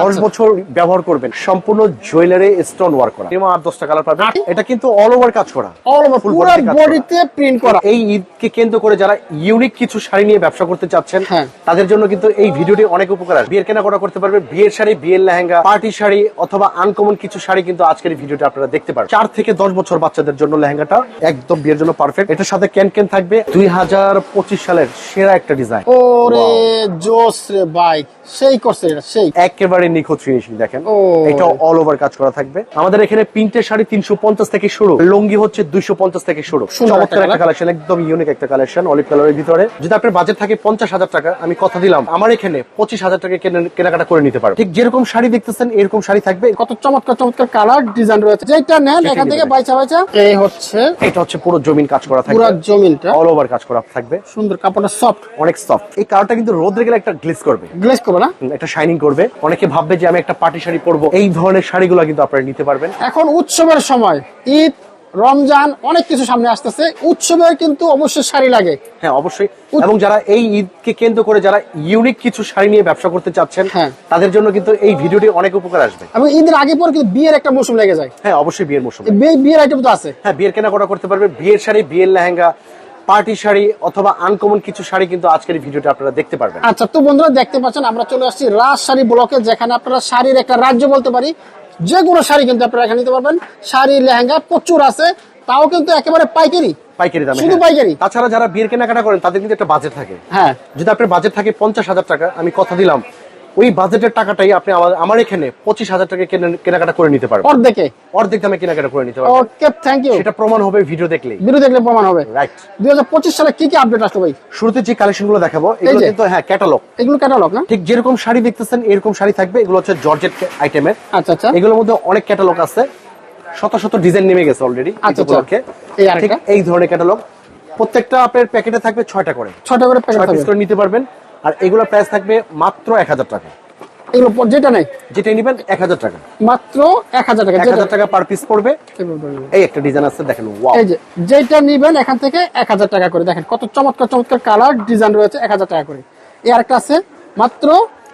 দশ বছর ব্যবহার করবেন। সম্পূর্ণ জুয়েলারি স্টোন ওয়ার্ক করা। মিনিমাম আট দশটা কালার পাবেন। এটা কিন্তু অল ওভার কাজ করা। অল ওভার পুরো করা। বডিতে প্রিন্ট করা। এই ঈদকে কেন্দ্র করে যারা ইউনিক কিছু শাড়ি নিয়ে ব্যবসা করতে চাচ্ছেন হ্যাঁ। তাদের জন্য কিন্তু এই ভিডিওটি অনেক উপকার আসবে। বিয়ের কেনাকাটা করতে পারবে বিয়ের শাড়ি বিয়ের লেহেঙ্গা পার্টি শাড়ি অথবা আনকমন কিছু শাড়ি কিন্তু আজকের এই ভিডিওটা আপনারা দেখতে পারবেন। চার থেকে দশ বছর বাচ্চাদের জন্য লেহেঙ্গাটা একদম বিয়ের জন্য পারফেক্ট এটার সাথে ক্যান ক্যান থাকবে? দুই হাজার পঁচিশ সালের সেরা একটা ডিজাইন ওরে জোস রে ভাই। সেই করছে এটা সেই। একেবারে নিখুঁত ফিনিশিং দেখেন। এটা অল ওভার কাজ করা থাকবে। আমাদের এখানে প্রিন্টের শাড়ি তিনশো পঞ্চাশ থেকে শুরু। লুঙ্গি হচ্ছে দুইশো পঞ্চাশ থেকে শুরু। চমৎকার একটা কালেকশন একদম ইউনিক একটা কালেকশন অলিভ কালারের ভিতরে। যদি আপনার বাজেট থাকে পঞ্চাশ হাজার টাকা আমি কথা দিলাম আমার এখানে পঁচিশ হাজার টাকা কেনাকাটা করে নিতে পারো। ঠিক যেরকম শাড়ি দেখতেছেন এরকম শাড়ি থাকবে। কত চমৎকার চমৎকার কালার ডিজাইন রয়েছে। যেটা নেন এখান থেকে বাইচা বাইচা এই হচ্ছে এটা হচ্ছে পুরো জমিন কাজ করা পুরো থাকবে জমিনটা। অল ওভার কাজ করা থাকবে। সুন্দর কাপড়টা সফট অনেক সফট এই কালারটা কিন্তু রোদ্রে গেলে একটা গ্লিস করবে। গ্লেজ করবে। না? একটা শাইনিং করবে। অনেকে ভাববে যে আমি একটা পার্টি শাড়ি পরবো। এই ধরনের শাড়িগুলো কিন্তু আপনারা নিতে পারবেন। এখন উৎসবের সময় ঈদ রমজান অনেক কিছু সামনে আসতেছে। উৎসবে কিন্তু অবশ্যই শাড়ি লাগে। হ্যাঁ অবশ্যই। এবং যারা এই ঈদকে কেন্দ্র করে যারা ইউনিক কিছু শাড়ি নিয়ে ব্যবসা করতে চাচ্ছেন হ্যাঁ। তাদের জন্য কিন্তু এই ভিডিওটি অনেক উপকার আসবে। এবং ঈদের আগে পর কিন্তু বিয়ের একটা মৌসুম লেগে যায়। হ্যাঁ অবশ্যই বিয়ের মৌসুমে। বিয়ের আইটেম তো আছে। হ্যাঁ বিয়ের কেনাকাটা করতে পারবে। বিয়ের শাড়ি বিয়ের লেহেঙ্গা পার্টি শাড়ি অথবা আনকমন কিছু শাড়ি কিন্তু আজকের ভিডিওটা আপনারা দেখতে পারবেন। আচ্ছা তো বন্ধুরা দেখতে পাচ্ছেন আমরা চলে আসছি রাজশাড়ি ব্লকে যেখানে আপনারা শাড়ির একটা রাজ্য বলতে পারি। যে কোনো শাড়ি কিন্তু আপনারা এখানে নিতে পারবেন। শাড়ি লেহেঙ্গা প্রচুর আছে তাও কিন্তু একেবারে পাইকারি। পাইকারি দামে শুধু হ্যাঁ। পাইকারি? তাছাড়া যারা বিয়ের কেনাকাটা করেন তাদের কিন্তু একটা বাজেট থাকে। হ্যাঁ। যদি আপনার বাজেট থাকে পঞ্চাশ হাজার টাকা আমি কথা দিলাম ওই বাজেটের টাকাটাই আপনি আমার- এখানে পঁচিশ হাজার টাকা কেনা- কেনাকাটা করে নিতে পারবেন। অর্ধেকে। অর্ধেক দামে কেনাকাটা করে নিতে পারবেন। ওকে থ্যাংক ইউ সেটা প্রমাণ হবে ভিডিও দেখলে ভিডিও দেখলে প্রমাণ হবে। রাইট দুই হাজার পঁচিশ সালে কি কি আপডেট আসলো ভাই? শুরুতে যে কালেকশনগুলো দেখাবো এগুলো। কিন্তু হ্যাঁ ক্যাটালগ এগুলো ক্যাটালগ না? ঠিক যেরকম শাড়ি দেখতেছেন এরকম শাড়ি থাকবে। এগুলো হচ্ছে জর্জেট আইটেমের আচ্ছা আচ্ছা। এগুলোর মধ্যে অনেক ক্যাটালগ আছে। শত শত ডিজাইন নেমে গেছে অলরেডি আচ্ছা, আচ্ছা। এই ধরনের ক্যাটালগ প্রত্যেকটা আপনার প্যাকেটে থাকবে ছয়টা করে। ছটা করে প্যাকেট নিতে পারবেন। আর এগুলোর প্রাইস থাকবে মাত্র এক হাজার টাকা। এগুলো যেটা নেই? যেটা নিবেন এক হাজার টাকা। মাত্র এক হাজার টাকা এক হাজার টাকা পার পিস পড়বে। এই একটা ডিজাইন আছে দেখেন এই যে যেটা নিবেন এখান থেকে এক হাজার টাকা করে। দেখেন কত চমৎকার চমৎকার কালার ডিজাইন রয়েছে এক হাজার টাকা করে। এই আরেকটা আছে মাত্র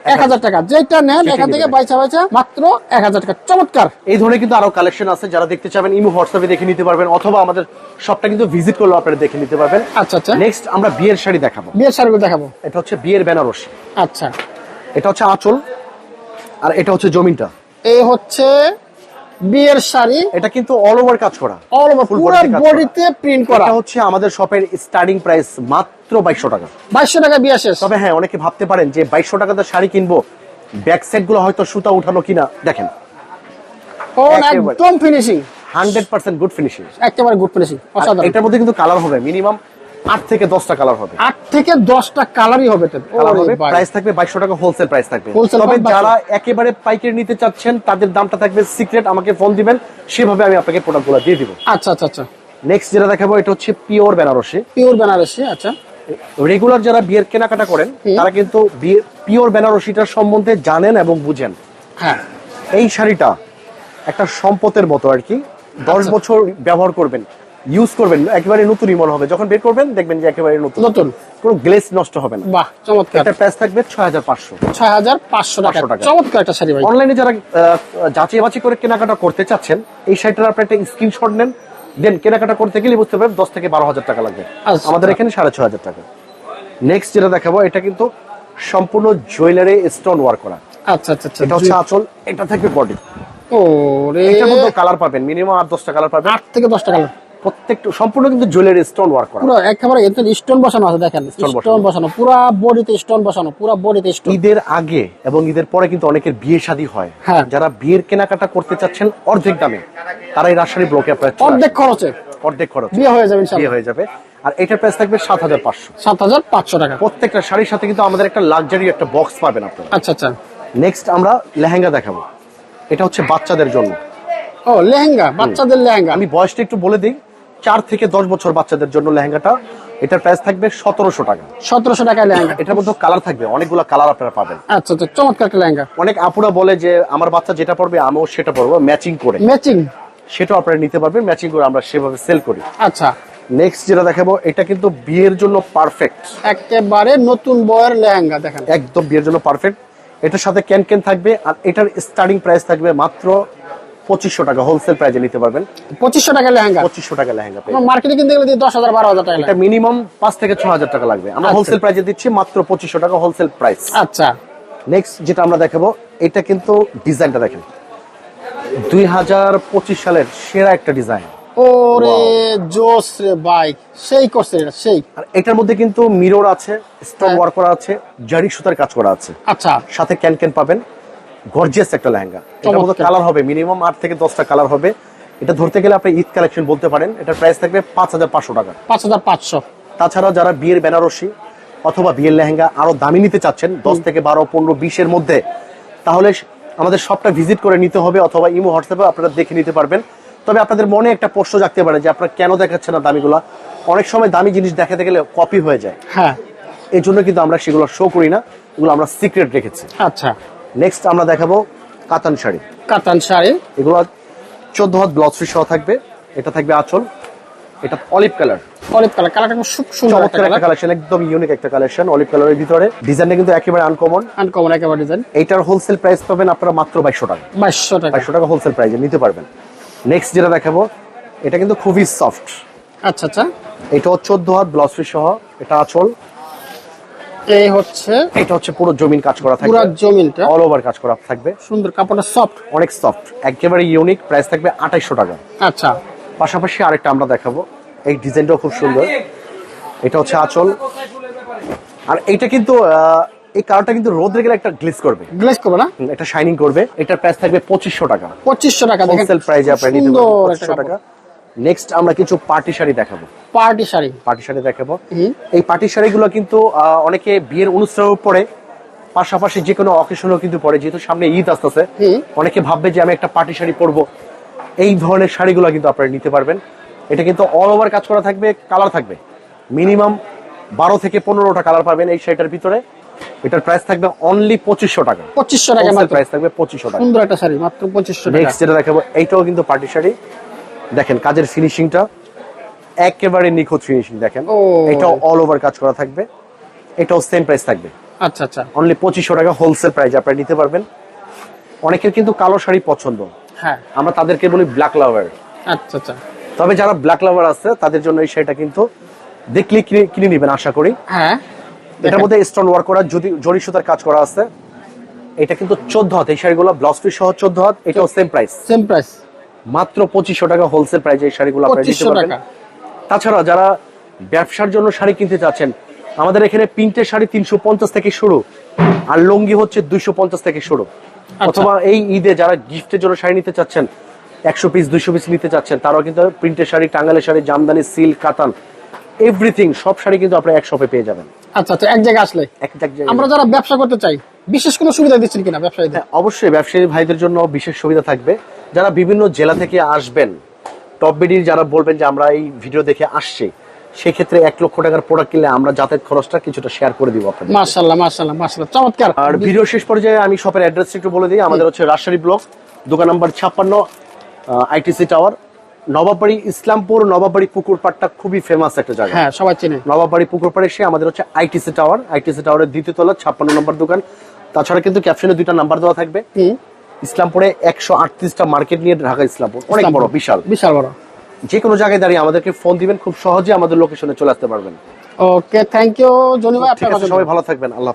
এক হাজার টাকা। যেটা নেন এখান থেকে। বাইচা বাইচা মাত্র এক হাজার টাকা। চমৎকার। এই ধরনের কিন্তু আরও কালেকশন আছে যারা দেখতে চাবেন ইমো হোয়াটসঅ্যাপে দেখে নিতে পারবেন অথবা আমাদের সবটা কিন্তু ভিজিট করলেও আপনারা দেখে নিতে পারবেন। আচ্ছা আচ্ছা। নেক্সট আমরা বিয়ের শাড়ি দেখাবো। বিয়ের শাড়িগুলো দেখাবো? এটা হচ্ছে বিয়ের বেনারস। আচ্ছা। এটা হচ্ছে আঁচল আর এটা হচ্ছে জমিনটা। এ হচ্ছে বিয়ের শাড়ি। এটা কিন্তু অল ওভার কাজ করা। অল ওভার পুরো। বডিতে প্রিন্ট করা। এটা হচ্ছে আমাদের শপের স্টার্টিং প্রাইস মাত্র বাইশশো টাকা। বাইশশো টাকা বিয়ে শেষ। তবে হ্যাঁ অনেকে ভাবতে পারেন যে বাইশশো টাকাতে শাড়ি কিনবো ব্যাক সাইডগুলো হয়তো সুতা উঠানো কিনা। দেখেন। একদম finishing hundred percent good finishing একেবারে গুড ফিনিশিং অসাধারণ। এটার মধ্যে কিন্তু কালার হবে মিনিমাম আট থেকে দশটা কালার হবে। আট থেকে দশটা কালারই হবে। প্রাইস থাকবে বাইশশো টাকা হোলসেল প্রাইস থাকবে। তবে যারা একেবারে পাইকারি নিতে চাচ্ছেন তাদের দামটা থাকবে সিক্রেট আমাকে ফোন দিবেন সেভাবে আমি আপনাকে প্রোডাক্টগুলো দিয়ে দিব। আচ্ছা আচ্ছা আচ্ছা। নেক্সট যেটা দেখাবো এটা হচ্ছে পিওর বেনারসি পিওর বেনারসি আচ্ছা। রেগুলার যারা বিয়ের কেনাকাটা করেন তারা কিন্তু পিওর বেনারসিটার সম্বন্ধে জানেন এবং বুঝেন। হ্যাঁ। এই শাড়িটা একটা সম্পদের মতো আর কি দশ আচ্ছা। বছর ব্যবহার করবেন। ইউজ করবেন একেবারে নতুনই মনে হবে। যখন বের করবেন দেখবেন যে একেবারে নতুন। নতুন। কোনো গ্লেস নষ্ট হবে না। বাহ চমৎকার। এটার প্রাইস থাকবে ছয় হাজার পাঁচশো ছয় হাজার পাঁচশো টাকা। চমৎকার একটা শাড়ি ভাই। অনলাইনে যারা যাচাই বাছাই করে কেনাকাটা করতে চাচ্ছেন এই শাড়িটার আপনি একটা স্ক্রিনশট নেন দেন কেনাকাটা করতে গেলে বুঝতে পারবেন দশ থেকে বারো হাজার টাকা লাগবে। আচ্ছা। আমাদের এখানে সাড়ে ছয় হাজার টাকা। নেক্সট যেটা দেখাবো এটা কিন্তু সম্পূর্ণ জুয়েলারি স্টোন ওয়ার্ক করা। আচ্ছা আচ্ছা আচ্ছা। এটা হচ্ছে আঁচল এটা থাকবে বডি ও রে এটার মধ্যে কালার পাবেন মিনিমাম আট দশটা কালার পাবেন। আট থেকে দশটা কালার প্রত্যেকটা সম্পূর্ণ কিন্তু জুয়েলারি স্টোন ওয়ার্ক করা। পুরো একেবারে এতে স্টোন বসানো আছে দেখেন। স্টোন বসানো। পুরো বডিতে স্টোন বসানো পুরো বডিতে স্টোন ঈদের আগে এবং ঈদের পরে কিন্তু অনেকের বিয়ে শাদী হয়। হ্যাঁ। যারা বিয়ের কেনাকাটা করতে চাচ্ছেন অর্ধেক দামে তারা এই রাজশাহী ব্লকে আপনার অর্ধেক খরচে। অর্ধেক খরচ। বিয়ে হয়ে যাবে বিয়ে হয়ে যাবে। আর এটার প্রাইস থাকবে সাত হাজার পাঁচশো। সাত হাজার পাঁচশো টাকা। প্রত্যেকটা শাড়ির সাথে কিন্তু আমাদের একটা লাক্সারি একটা বক্স পাবেন আপনারা। আচ্ছা আচ্ছা। নেক্সট আমরা লেহেঙ্গা দেখাবো। এটা হচ্ছে বাচ্চাদের জন্য। ও লেহেঙ্গা বাচ্চাদের লেহেঙ্গা। আমি বয়সটা একটু বলে দিই। চার থেকে দশ বছর বাচ্চাদের জন্য লেহেঙ্গাটা এটার প্রাইস থাকবে সতেরোশো টাকা। সতেরোশো টাকায় লেহেঙ্গা। এটার মধ্যে কালার থাকবে অনেকগুলো কালার আপনারা পাবেন। আচ্ছা আচ্ছা চমৎকার একটা লেহেঙ্গা। অনেক আপুরা বলে যে আমার বাচ্চা যেটা পড়বে আমিও সেটা পড়ব ম্যাচিং করে। ম্যাচিং সেটাও আপনারা নিতে পারবেন ম্যাচিং করে আমরা সেভাবে সেল করি। আচ্ছা। নেক্সট যেটা দেখাবো এটা কিন্তু বিয়ের জন্য পারফেক্ট একেবারে নতুন বয়ের লেহেঙ্গা দেখেন। একদম বিয়ের জন্য পারফেক্ট এটার সাথে ক্যান ক্যান থাকবে আর এটার স্টার্টিং প্রাইস থাকবে মাত্র পঁচিশশো টাকা হোলসেল প্রাইসে নিতে পারবেন। পঁচিশশো টাকা লেহেঙ্গা। পঁচিশশো টাকা লেহেঙ্গা মার্কেটে কিনতে গেলে দশ হাজার বারো হাজার টাকা এটা মিনিমাম পাঁচ থেকে ছ হাজার টাকা লাগবে। আমরা আচ্ছা। হোলসেল প্রাইসে দিচ্ছি মাত্র পঁচিশশো টাকা হোলসেল প্রাইস আচ্ছা। নেক্সট যেটা আমরা দেখাবো এটা কিন্তু ডিজাইনটা দেখেন। দুই হাজার পঁচিশ সালের সেরা একটা ডিজাইন ওরে জোস রে বাইক সেই করছে সেই। আর এটার মধ্যে কিন্তু মিরর আছে স্টোন হ্যাঁ। ওয়ার্ক করা আছে জারি সুতার কাজ করা আছে। আচ্ছা। সাথে ক্যান ক্যান পাবেন। গর্জিয়াস একটা লেহেঙ্গা। মধ্যে চমৎকার। কালার হবে? মিনিমাম আট থেকে দশটা কালার হবে। এটা ধরতে গেলে আপনি ঈদ কালেকশন বলতে পারেন। এটার প্রাইস থাকবে পাঁচ হাজার পাঁচশো টাকা। পাঁচ হাজার পাঁচশো। তাছাড়া যারা বিয়ের বেনারসি অথবা বিয়ের লেহেঙ্গা আরও দামি নিতে চাচ্ছেন দশ থেকে বারো পনেরো বিশের মধ্যে তাহলে আমাদের সবটা ভিজিট করে নিতে হবে অথবা ইমো হোয়াটসঅ্যাপে আপনারা দেখে নিতে পারবেন। তবে আপনাদের মনে একটা প্রশ্ন জাগতে পারে যে আপনারা কেন দেখাচ্ছেন না দামিগুলা? অনেক সময় দামি জিনিস দেখাতে গেলে কপি হয়ে যায়। হ্যাঁ। এই জন্য কিন্তু আমরা সেগুলো শো করি না। এগুলো আমরা সিক্রেট রেখেছি। আচ্ছা। নেক্সট আমরা দেখাবো কাতান শাড়ি। কাতান শাড়ি। এগুলো চোদ্দ হাত ব্লাউজ ফ্রি সহ থাকবে। এটা থাকবে আঁচল। এটা অলিভ কালার অলিভ কালার কালারটা খুব সুন্দর একটা চমৎকার একটা কালেকশন একদম ইউনিক একটা কালেকশন অলিভ কালারের ভিতরে। ডিজাইনটা কিন্তু একেবারে আনকমন আনকমন একেবারে ডিজাইন এইটার হোলসেল প্রাইস পাবেন আপনারা মাত্র বাইশশো টাকা। বাইশশো টাকা। বাইশশো টাকা হোলসেল প্রাইসে নিতে পারবেন। নেক্সট যেটা দেখাবো এটা কিন্তু খুবই সফট আচ্ছা আচ্ছা। এটাও চোদ্দ হাত ব্লাউজ ফ্রি সহ এটা আঁচল। এই হচ্ছে এটা হচ্ছে পুরো জমিন কাজ করা পুরা থাকবে জমিনটা। অল ওভার কাজ করা থাকবে। সুন্দর কাপড়টা সফট অনেক সফট একেবারে ইউনিক প্রাইস থাকবে আঠাইশশো টাকা। আচ্ছা। পাশাপাশি আরেকটা আমরা দেখাবো। এই ডিজাইনটাও খুব সুন্দর। এটা হচ্ছে আঁচল। আর এটা কিন্তু এই কালারটা কিন্তু রোদ্রে গেলে একটা গ্লিস করবে। গ্লিস করবে না? এটা শাইনিং করবে। এটার প্রাইস থাকবে পঁচিশশো টাকা। পঁচিশশো টাকা। দেখেন হোলসেল প্রাইসে আপনারা নিতে পারবেন একটা পঁচিশশো টাকা। নেক্সট আমরা কিছু পার্টি শাড়ি দেখাবো। পার্টি শাড়ি। পার্টি শাড়ি দেখাবো। এই পার্টি শাড়িগুলো কিন্তু অনেকে বিয়ের অনুষ্ঠানেও পরে পাশাপাশি যে কোনো অকেশনেও কিন্তু পরে যেহেতু সামনে ঈদ আসতেছে অনেকে ভাববে যে আমি একটা পার্টি শাড়ি পরবো। এই ধরনের শাড়িগুলো কিন্তু আপনারা নিতে পারবেন। এটা কিন্তু অল ওভার কাজ করা থাকবে কালার থাকবে। মিনিমাম বারো থেকে পনেরোটা কালার পাবেন এই শাড়িটার ভিতরে। এটার প্রাইস থাকবে অনলি পঁচিশশো টাকা। পঁচিশশো টাকা প্রাইস থাকবে পঁচিশশো টাকা। সুন্দর একটা শাড়ি মাত্র পঁচিশশো টাকা। নেক্সট যেটা দেখাবো এইটাও কিন্তু পার্টি শাড়ি। দেখেন কাজের ফিনিশিংটা একেবারে নিখুঁত ফিনিশিং দেখেন। ও। এটাও অল ওভার কাজ করা থাকবে। এটাও সেম প্রাইস থাকবে। আচ্ছা আচ্ছা। অনলি পঁচিশশো টাকা হোলসেল প্রাইস আপনারা নিতে পারবেন। অনেকের কিন্তু কালো শাড়ি পছন্দ। হ্যাঁ। আমরা তাদেরকে বলি ব্ল্যাক লাভার আচ্ছা আচ্ছা। তবে যারা ব্ল্যাক লাভার আছে তাদের জন্য এই শাড়িটা কিন্তু দেখলে কিনে কিনে নেবেন আশা করি। হ্যাঁ। এটার মধ্যে স্টোন ওয়ার্ক করা যদি জরি সুতার কাজ করা আছে এটা কিন্তু চোদ্দ হাত। এই শাড়িগুলো ব্লাউজ পিস সহ চোদ্দ হাত এটাও সেম প্রাইস সেম প্রাইস মাত্র পঁচিশশো টাকা হোলসেল প্রাইজে এই শাড়িগুলো আপনারা নিতে পারবেন। তাছাড়া যারা ব্যবসার জন্য শাড়ি কিনতে চাচ্ছেন আমাদের এখানে প্রিন্টের শাড়ি তিনশো পঞ্চাশ থেকে শুরু আর লুঙ্গি হচ্ছে দুইশো পঞ্চাশ থেকে শুরু। অথবা এই ঈদে যারা গিফটের জন্য শাড়ি নিতে চাচ্ছেন একশো পিস দুইশো পিস নিতে চাচ্ছেন তারাও কিন্তু প্রিন্টের শাড়ি টাঙ্গালের শাড়ি জামদানি সিল্ক কাতান এভরিথিং সব শাড়ি কিন্তু আপনারা এক শপে পেয়ে যাবেন। আচ্ছা আচ্ছা এক জায়গায় আসলে? এক এক জায়গায় আমরা যারা ব্যবসা করতে চাই বিশেষ কোনো সুবিধা দিচ্ছেন কিনা ব্যবসায়ীদের? হ্যাঁ, অবশ্যই ব্যবসায়ী ভাইদের জন্য বিশেষ সুবিধা থাকবে। যারা বিভিন্ন জেলা থেকে আসবেন টপ বিডির যারা বলবেন যে আমরা এই ভিডিও দেখে আসছি সেক্ষেত্রে এক লক্ষ টাকার প্রোডাক্ট কিনলে আমরা যাতায়াত খরচটা কিছুটা শেয়ার করে দিব আপনাদের চমৎকার। আর ভিডিও শেষ পর্যায়ে আমি শপের অ্যাড্রেস একটু বলে দিই আমাদের হচ্ছে রাজশাহী ব্লক দোকান নাম্বার ছাপ্পান্ন আইটিসি টাওয়ার নবাবাড়ি ইসলামপুর নবাবাড়ি পুকুরপাড়টা খুবই ফেমাস একটা জায়গা। হ্যাঁ সবাই চেনে। নবাবাড়ি পুকুরপাড়ে এসে আমাদের হচ্ছে আইটিসি টাওয়ার আইটিসি টাওয়ারের দ্বিতীয় তলা ছাপ্পান্ন নম্বর দোকান। তাছাড়া কিন্তু ক্যাপশনে দুইটা নাম্বার দেওয়া থাকবে। ইসলামপুরে একশো আটত্রিশটা মার্কেট নিয়ে ঢাকা ইসলামপুর। অনেক বড় বিশাল। বিশাল বড়। যে কোনো জায়গায় দাঁড়িয়ে আমাদেরকে ফোন দিবেন খুব সহজে আমাদের লোকেশনে চলে আসতে পারবেন। ওকে থ্যাংক ইউ জনি ভাই আপনার সবাই ভালো থাকবেন আল্লাহ